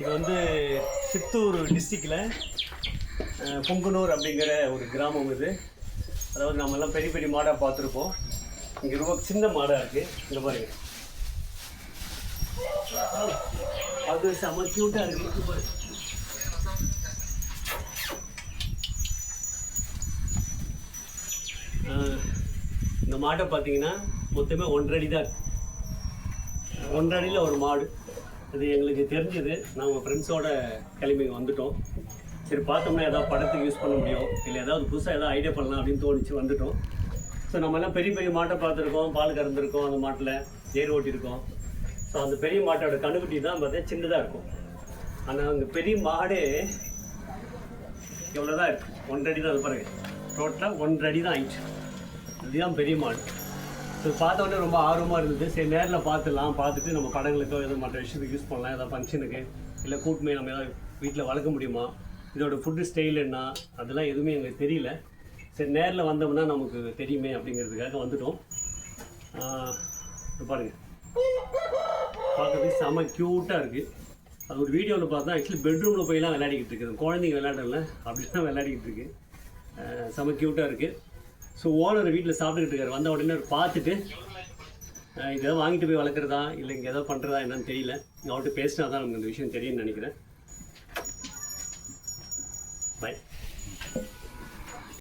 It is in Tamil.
இது வந்து சித்தூர் டிஸ்ட்ரிக்டில் பொங்குனூர் அப்படிங்கிற ஒரு கிராமம் இது. அதாவது நம்ம எல்லாம் பெரிய பெரிய மாடாக பார்த்துருப்போம். இங்கே ரொம்ப சின்ன மாடாக இருக்குது இங்கே பாருங்க. அது செம க்யூட்டாக இருக்குது பாருங்க. இந்த மாட்டை பார்த்தீங்கன்னா மொத்தமே ஒன்றரை தான் இருக்கு. ஒன்றரை அடியில் ஒரு மாடு. இது எங்களுக்கு தெரிஞ்சது. நாங்கள் ஃப்ரெண்ட்ஸோட கிளம்பி வந்துட்டோம். சரி பார்த்தோம்னா ஏதாவது படத்துக்கு யூஸ் பண்ண முடியும். இல்லை ஏதாவது புதுசாக ஏதாவது ஐடியா பண்ணலாம் அப்படின்னு தோணிச்சு வந்துட்டோம். ஸோ நம்ம எல்லாம் பெரிய பெரிய மாட்டை பார்த்துருக்கோம். பால் கறந்துருக்கோம் அந்த மாட்டில். ஏர் ஓட்டியிருக்கோம். ஸோ அந்த பெரிய மாட்டோட கணுக்குட்டி தான் பார்த்தா சின்னதாக இருக்கும். ஆனால் அந்த பெரிய மாடே எவ்வளோ தான் இருக்குது ஒன்றரை அடி தான் அது பாருங்க. டோட்டலாக ஒன்றரை அடி தான் ஆயிடுச்சு. இதுதான் பெரிய மாடு. ஸோ பார்த்தோடனே ரொம்ப ஆர்வமாக இருந்தது. சரி நேரில் பார்த்துலாம் பார்த்துட்டு நம்ம படங்களுக்கோ எதுவும் மற்ற விஷயத்துக்கு யூஸ் பண்ணலாம். ஏதாவது ஃபங்க்ஷனுக்கு இல்லை கூட்டுமே நம்ம ஏதாவது வீட்டில் வளர்க்க முடியுமா? இதோட ஃபுட்டு ஸ்டைல் என்ன? அதெல்லாம் எதுவுமே எங்களுக்கு தெரியல. சரி நேரில் வந்தோம்னா நமக்கு தெரியுமே அப்படிங்கிறதுக்காக வந்துட்டோம். பாருங்கள் இது பார்க்கறதுக்கு செம க்யூட்டாக இருக்குது அது ஒரு வீடியோவில் பார்த்தா ஆக்சுவலி பெட்ரூமில் போயெல்லாம் விளையாடிக்கிட்டு இருக்குது. குழந்தைங்க விளையாடல. அப்படி தான் விளையாடிக்கிட்டு இருக்கு. செம க்யூட்டாக இருக்குது ஸோ ஓனர் வீட்டில் சாப்பிட்டுக்கிட்டு இருக்காரு. வந்த உடனே பார்த்துட்டு இதை வாங்கிட்டு போய் வளர்க்குறதா? இல்லை இங்கே ஏதோ பண்ணுறதா என்னன்னு தெரியல. அவர்கிட்ட பேசினா தான் நமக்கு இந்த விஷயம் தெரியும்னு நினைக்கிறேன். பை